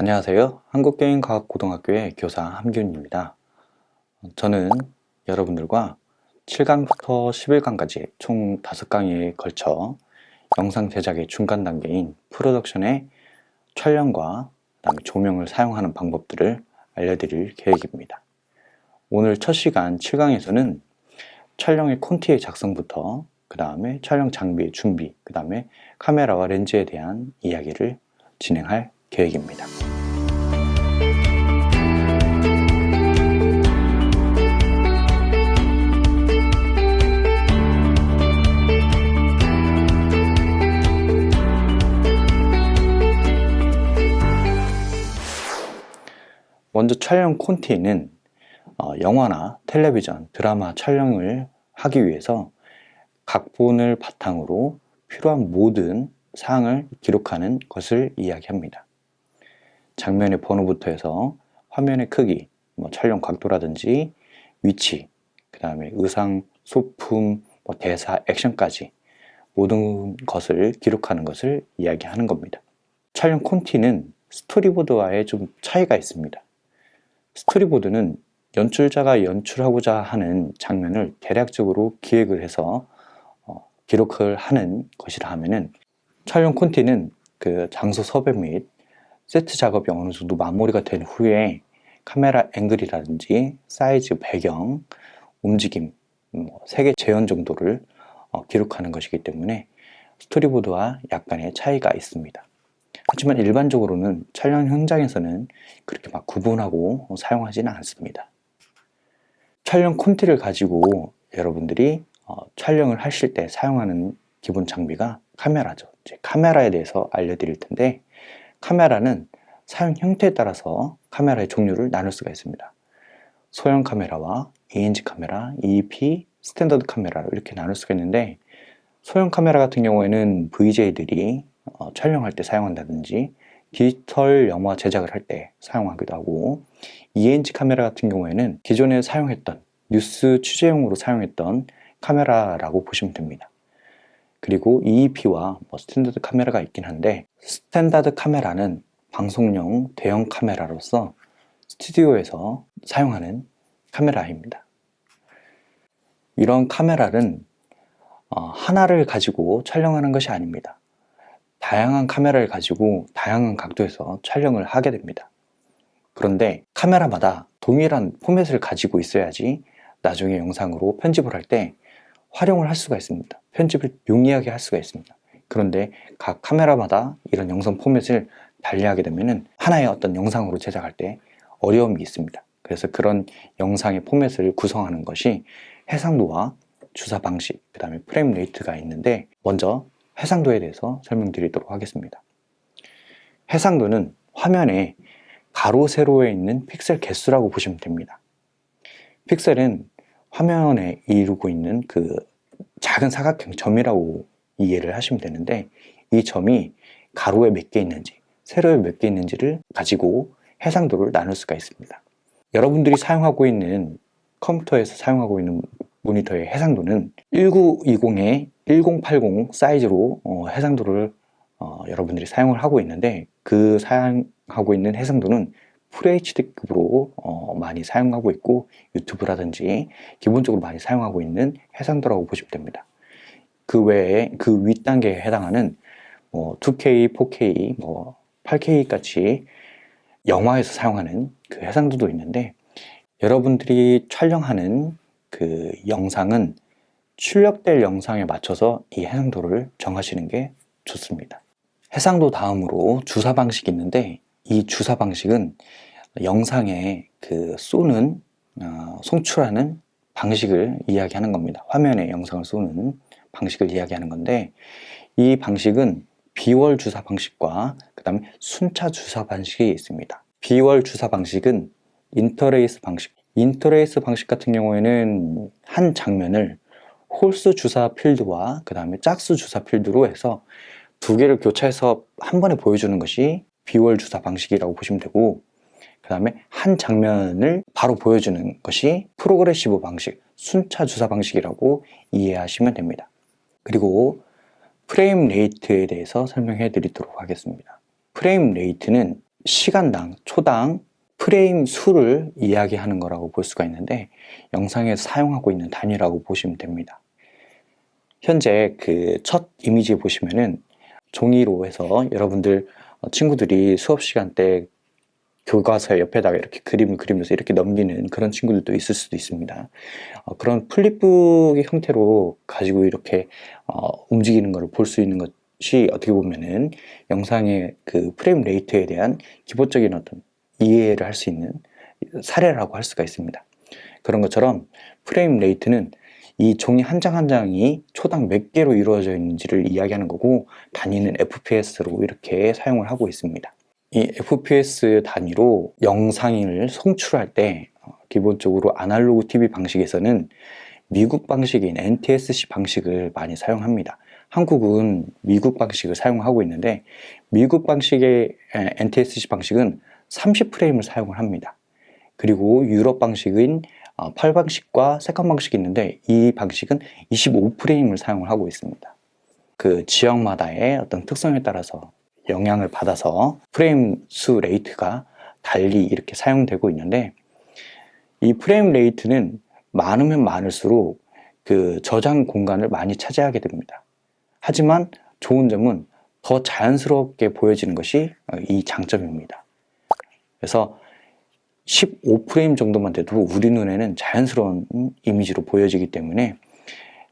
안녕하세요. 한국게임과학고등학교의 교사 함균입니다. 저는 여러분들과 7강부터 11강까지 총 5강에 걸쳐 영상 제작의 중간 단계인 프로덕션의 촬영과 조명을 사용하는 방법들을 알려드릴 계획입니다. 오늘 첫 시간 7강에서는 촬영의 콘티의 작성부터 그 다음에 촬영 장비의 준비, 그 다음에 카메라와 렌즈에 대한 이야기를 진행할 계획입니다. 먼저 촬영 콘티는 어, 영화나 텔레비전, 드라마 촬영을 하기 위해서 각본을 바탕으로 필요한 모든 사항을 기록하는 것을 이야기합니다. 장면의 번호부터 해서 화면의 크기, 뭐 촬영 각도라든지 위치, 그 다음에 의상, 소품, 뭐 대사, 액션까지 모든 것을 기록하는 것을 이야기하는 겁니다. 촬영 콘티는 스토리보드와의 좀 차이가 있습니다. 스토리보드는 연출자가 연출하고자 하는 장면을 대략적으로 기획을 해서 어, 기록을 하는 것이라 하면은 촬영 콘티는 그 장소 섭외 및 세트 작업이 어느 정도 마무리가 된 후에 카메라 앵글이라든지 사이즈, 배경, 움직임, 뭐 색의 재현 정도를 어, 기록하는 것이기 때문에 스토리보드와 약간의 차이가 있습니다. 하지만 일반적으로는 촬영 현장에서는 그렇게 막 구분하고 사용하지는 않습니다. 촬영 콘티를 가지고 여러분들이 어, 촬영을 하실 때 사용하는 기본 장비가 카메라죠. 이제 카메라에 대해서 알려드릴 텐데 카메라는 사용 형태에 따라서 카메라의 종류를 나눌 수가 있습니다. 소형 카메라와 2인치 카메라, EEP, 스탠더드 카메라 이렇게 나눌 수가 있는데 소형 카메라 같은 경우에는 VJ들이 어, 촬영할 때 사용한다든지 디지털 영화 제작을 할 때 사용하기도 하고 2인치 카메라 같은 경우에는 기존에 사용했던 뉴스 취재용으로 사용했던 카메라라고 보시면 됩니다. 그리고 EEP와 뭐 스탠다드 카메라가 있긴 한데 스탠다드 카메라는 방송용 대형 카메라로서 스튜디오에서 사용하는 카메라입니다. 이런 카메라는 어, 하나를 가지고 촬영하는 것이 아닙니다. 다양한 카메라를 가지고 다양한 각도에서 촬영을 하게 됩니다. 그런데 카메라마다 동일한 포맷을 가지고 있어야지 나중에 영상으로 편집을 할 때 활용을 할 수가 있습니다. 편집을 용이하게 할 수가 있습니다. 그런데 각 카메라마다 이런 영상 포맷을 달리하게 되면 하나의 어떤 영상으로 제작할 때 어려움이 있습니다. 그래서 그런 영상의 포맷을 구성하는 것이 해상도와 주사 방식, 그 다음에 프레임 레이트가 있는데 먼저 해상도에 대해서 설명드리도록 하겠습니다. 해상도는 화면에 가로, 세로에 있는 픽셀 개수라고 보시면 됩니다. 픽셀은 화면에 이루고 있는 그 작은 사각형 점이라고 이해를 하시면 되는데 이 점이 가로에 몇 개 있는지 세로에 몇 개 있는지를 가지고 해상도를 나눌 수가 있습니다. 여러분들이 사용하고 있는 컴퓨터에서 사용하고 있는 모니터의 해상도는 1920에 1080 사이즈로 어, 해상도를 어, 여러분들이 사용을 하고 있는데 그 사용하고 있는 해상도는 FHD급으로 어, 많이 사용하고 있고 유튜브라든지 기본적으로 많이 사용하고 있는 해상도라고 보시면 됩니다. 그 외에 그 윗단계에 해당하는 뭐 2K, 4K, 뭐 8K 같이 영화에서 사용하는 그 해상도도 있는데 여러분들이 촬영하는 그 영상은 출력될 영상에 맞춰서 이 해상도를 정하시는 게 좋습니다. 해상도 다음으로 주사 방식이 있는데 이 주사 방식은 영상에 그 쏘는 어, 송출하는 방식을 이야기하는 겁니다. 화면에 영상을 쏘는 방식을 이야기하는 건데 이 방식은 비월 주사 방식과 그 다음에 순차 주사 방식이 있습니다. 비월 주사 방식은 인터레이스 방식. 인터레이스 방식 같은 경우에는 한 장면을 홀수 주사 필드와 그 다음에 짝수 주사 필드로 해서 두 개를 교차해서 한 번에 보여주는 것이 비월 주사 방식이라고 보시면 되고 그 다음에 한 장면을 바로 보여주는 것이 프로그레시브 방식, 순차 주사 방식이라고 이해하시면 됩니다. 그리고 프레임 레이트에 대해서 설명해 드리도록 하겠습니다. 프레임 레이트는 시간당, 초당 프레임 수를 이야기하는 거라고 볼 수가 있는데 영상에서 사용하고 있는 단위라고 보시면 됩니다. 현재 그 첫 이미지 보시면은 종이로 해서 여러분들 어, 친구들이 수업 시간 때 교과서 옆에다가 이렇게 그림을 그리면서 이렇게 넘기는 그런 친구들도 있을 수도 있습니다. 어, 그런 플립북의 형태로 가지고 이렇게 어, 움직이는 것을 볼 수 있는 것이 어떻게 보면은 영상의 그 프레임 레이트에 대한 기본적인 어떤 이해를 할 수 있는 사례라고 할 수가 있습니다. 그런 것처럼 프레임 레이트는 이 종이 한 장 한 장이 초당 몇 개로 이루어져 있는지를 이야기하는 거고 단위는 FPS로 이렇게 사용을 하고 있습니다. 이 FPS 단위로 영상을 송출할 때 어, 기본적으로 아날로그 TV 방식에서는 미국 방식인 NTSC 방식을 많이 사용합니다. 한국은 미국 방식을 사용하고 있는데 미국 방식의 에, NTSC 방식은 30프레임을 사용을 합니다. 그리고 유럽 방식인 어, 8 방식과 세컨 방식이 있는데 이 방식은 25 프레임을 사용을 하고 있습니다. 그 지역마다의 어떤 특성에 따라서 영향을 받아서 프레임 수 레이트가 달리 이렇게 사용되고 있는데 이 프레임 레이트는 많으면 많을수록 그 저장 공간을 많이 차지하게 됩니다. 하지만 좋은 점은 더 자연스럽게 보여지는 것이 이 장점입니다. 그래서 15프레임 정도만 돼도 우리 눈에는 자연스러운 이미지로 보여지기 때문에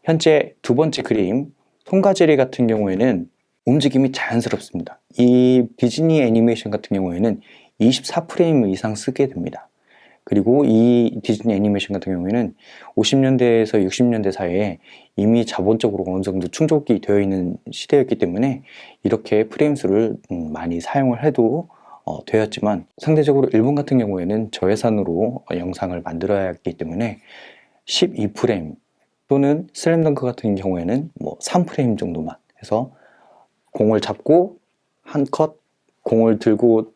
현재 두 번째 그림 통가제리 같은 경우에는 움직임이 자연스럽습니다. 이 디즈니 애니메이션 같은 경우에는 24프레임 이상 쓰게 됩니다. 그리고 이 디즈니 애니메이션 같은 경우에는 50년대에서 60년대 사이에 이미 자본적으로 어느 정도 충족이 되어 있는 시대였기 때문에 이렇게 프레임 수를 음, 많이 사용을 해도 어, 되었지만 상대적으로 일본 같은 경우에는 저예산으로 어, 영상을 만들어야 했기 때문에 12프레임 또는 슬램덩크 같은 경우에는 뭐 3프레임 정도만 해서 공을 잡고 한 컷, 공을 들고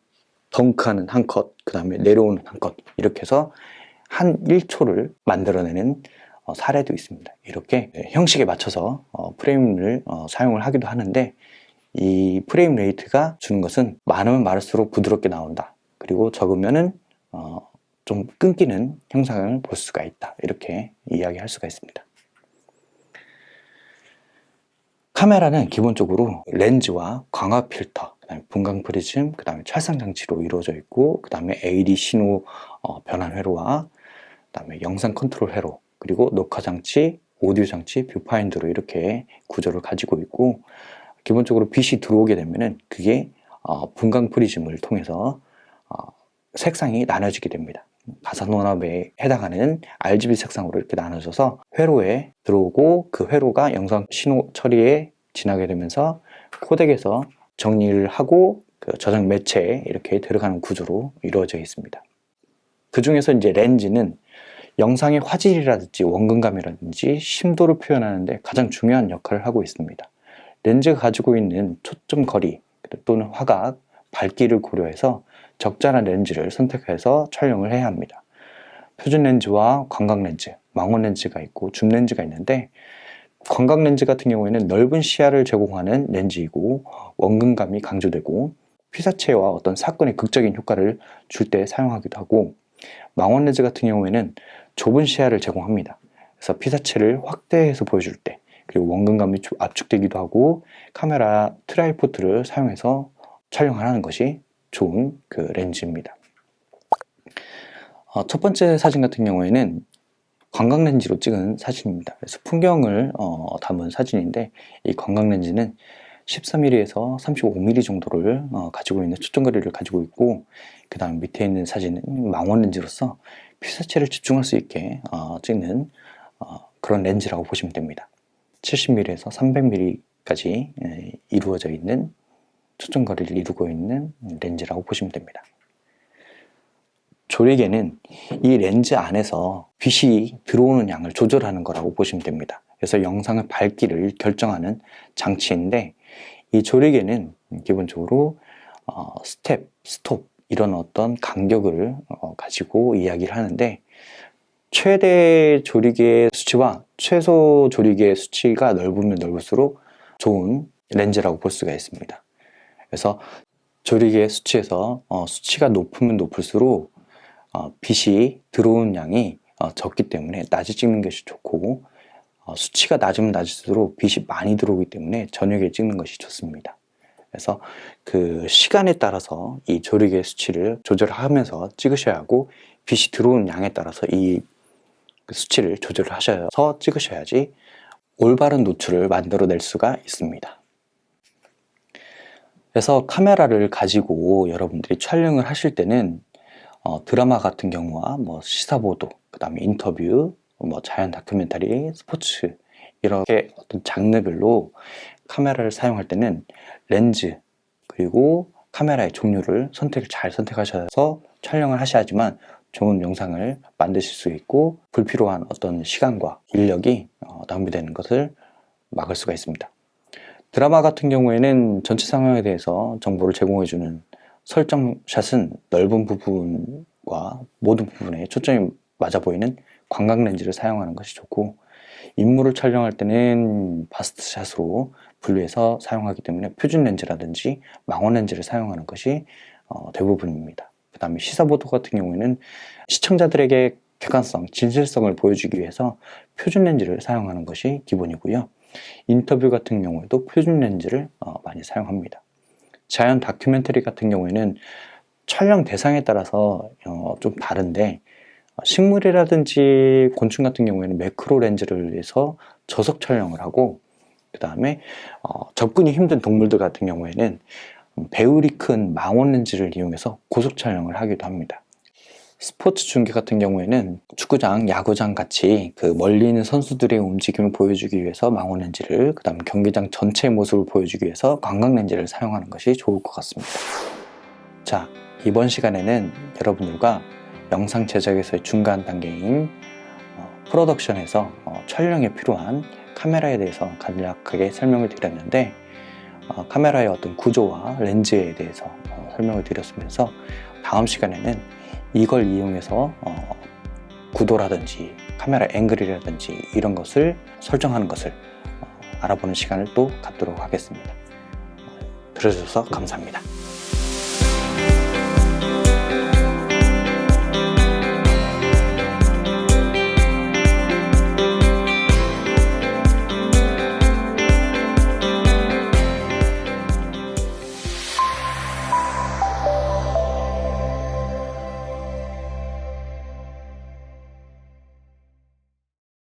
덩크하는 한 컷, 그 다음에 내려오는 한 컷, 이렇게 해서 한 1초를 만들어내는 어, 사례도 있습니다. 이렇게 형식에 맞춰서 어, 프레임을 어, 사용을 하기도 하는데 이 프레임 레이트가 주는 것은 많으면 많을수록 부드럽게 나온다. 그리고 적으면은 어, 좀 끊기는 형상을 볼 수가 있다. 이렇게 이야기할 수가 있습니다. 카메라는 기본적으로 렌즈와 광학 필터, 그다음에 분광 프리즘, 그다음에 찰상 장치로 이루어져 있고, 그다음에 AD 신호 어, 변환 회로와 그다음에 영상 컨트롤 회로, 그리고 녹화 장치, 오디오 장치, 뷰파인더로 이렇게 구조를 가지고 있고, 기본적으로 빛이 들어오게 되면은 그게 어, 분광 프리즘을 통해서 어, 색상이 나눠지게 됩니다. 가상논합에 해당하는 RGB 색상으로 이렇게 나눠져서 회로에 들어오고 그 회로가 영상 신호 처리에 지나게 되면서 코덱에서 정리를 하고 그 저장 매체에 이렇게 들어가는 구조로 이루어져 있습니다. 그 중에서 이제 렌즈는 영상의 화질이라든지 원근감이라든지 심도를 표현하는데 가장 중요한 역할을 하고 있습니다. 렌즈가 가지고 있는 초점 거리 또는 화각, 밝기를 고려해서 적절한 렌즈를 선택해서 촬영을 해야 합니다. 표준 렌즈와 광각 렌즈, 망원 렌즈가 있고 줌 렌즈가 있는데 광각 렌즈 같은 경우에는 넓은 시야를 제공하는 렌즈이고 원근감이 강조되고 피사체와 어떤 사건의 극적인 효과를 줄 때 사용하기도 하고 망원 렌즈 같은 경우에는 좁은 시야를 제공합니다. 그래서 피사체를 확대해서 보여줄 때 그리고 원근감이 압축되기도 하고 카메라 트라이포트를 사용해서 촬영을 하는 것이 좋은 그 렌즈입니다. 어, 첫 번째 사진 같은 경우에는 관광 렌즈로 찍은 사진입니다. 그래서 풍경을 어, 담은 사진인데 이 관광 렌즈는 13mm에서 35mm 정도를 어, 가지고 있는 초점 거리를 가지고 있고 그 다음 밑에 있는 사진은 망원 렌즈로서 피사체를 집중할 수 있게 어, 찍는 어, 그런 렌즈라고 보시면 됩니다. 70mm에서 300mm까지 이루어져 있는 초점 거리를 이루고 있는 렌즈라고 보시면 됩니다. 조리개는 이 렌즈 안에서 빛이 들어오는 양을 조절하는 거라고 보시면 됩니다. 그래서 영상의 밝기를 결정하는 장치인데 이 조리개는 기본적으로 어, 스텝, 스톱 이런 어떤 간격을 어, 가지고 이야기를 하는데 최대 조리개 수치와 최소 조리개 수치가 넓으면 넓을수록 좋은 렌즈라고 볼 수가 있습니다. 그래서 조리개 수치에서 어, 수치가 높으면 높을수록 어, 빛이 들어오는 양이 어, 적기 때문에 낮에 찍는 것이 좋고 어, 수치가 낮으면 낮을수록 빛이 많이 들어오기 때문에 저녁에 찍는 것이 좋습니다. 그래서 그 시간에 따라서 이 조리개 수치를 조절하면서 찍으셔야 하고 빛이 들어오는 양에 따라서 이 수치를 조절을 하셔서 찍으셔야지 올바른 노출을 만들어낼 수가 있습니다. 그래서 카메라를 가지고 여러분들이 촬영을 하실 때는 어, 드라마 같은 경우와 뭐 시사보도, 그 다음에 인터뷰, 뭐 자연 다큐멘터리, 스포츠 이렇게 어떤 장르별로 카메라를 사용할 때는 렌즈 그리고 카메라의 종류를 선택을 잘 선택하셔서 촬영을 하셔야지만 좋은 영상을 만드실 수 있고 불필요한 어떤 시간과 인력이 어, 낭비되는 것을 막을 수가 있습니다. 드라마 같은 경우에는 전체 상황에 대해서 정보를 제공해주는 설정샷은 넓은 부분과 모든 부분에 초점이 맞아 보이는 광각 렌즈를 사용하는 것이 좋고 인물을 촬영할 때는 바스트샷으로 분류해서 사용하기 때문에 표준 렌즈라든지 망원 렌즈를 사용하는 것이 어, 대부분입니다. 그 다음에 시사보도 같은 경우에는 시청자들에게 객관성, 진실성을 보여주기 위해서 표준 렌즈를 사용하는 것이 기본이고요. 인터뷰 같은 경우에도 표준 렌즈를 어, 많이 사용합니다. 자연 다큐멘터리 같은 경우에는 촬영 대상에 따라서 어, 좀 다른데 어, 식물이라든지 곤충 같은 경우에는 매크로 렌즈를 해서 저속 촬영을 하고 그 다음에 어, 접근이 힘든 동물들 같은 경우에는 배울이 큰 망원 렌즈를 이용해서 고속 촬영을 하기도 합니다. 스포츠 중계 같은 경우에는 축구장, 야구장 같이 그 멀리 있는 선수들의 움직임을 보여주기 위해서 망원 렌즈를, 그 다음 경기장 전체의 모습을 보여주기 위해서 광각 렌즈를 사용하는 것이 좋을 것 같습니다. 자, 이번 시간에는 여러분들과 영상 제작에서의 중간 단계인 어, 프로덕션에서 어, 촬영에 필요한 카메라에 대해서 간략하게 설명을 드렸는데 어, 카메라의 어떤 구조와 렌즈에 대해서 어, 설명을 드렸으면서 다음 시간에는 이걸 이용해서 어, 구도라든지 카메라 앵글이라든지 이런 것을 설정하는 것을 어, 알아보는 시간을 또 갖도록 하겠습니다. 어, 들어주셔서 감사합니다.